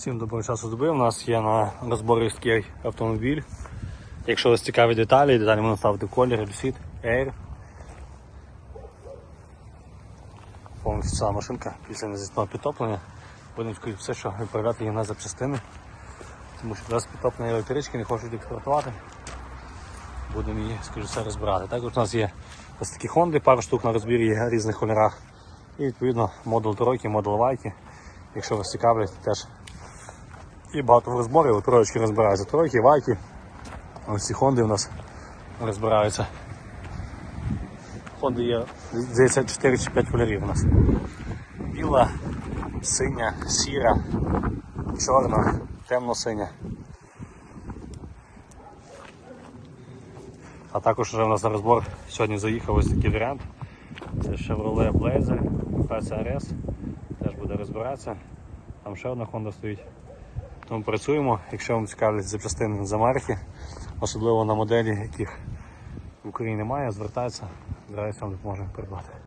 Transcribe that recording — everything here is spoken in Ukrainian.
Всім доброго часу доби. У нас є на розборі автомобіль. Якщо вас цікаві деталі, деталі можна ставити колір, Lucid, Air. Повністю ціла машинка після незасного підтоплення. Будемо скоріше все, що відправляти її на запчастини. Тому що без підтоплення електрички не хочуть експортувати. Будемо її, скоріше все, розбирати. Також у нас є ось такі Honda, пару штук на розбірі є різних кольорах. І відповідно модул тройки, модул вайки. Якщо вас цікавлять, теж і багато в розборі, але троєчки розбираються. Тройки, вайки. Ось ці Хонди у нас розбираються. Хонди є, здається, 4 чи 5 кольорів у нас. Біла, синя, сіра, чорна, темно-синя. А також вже у нас на розбор сьогодні заїхав ось такий варіант. Це Chevrolet Blazer PCRS. Теж буде розбиратися. Там ще одна Honda стоїть. Тому працюємо, якщо вам цікавлять запчастини за марки, особливо на моделі, яких в Україні немає, звертається, зараз вам допоможемо придбати.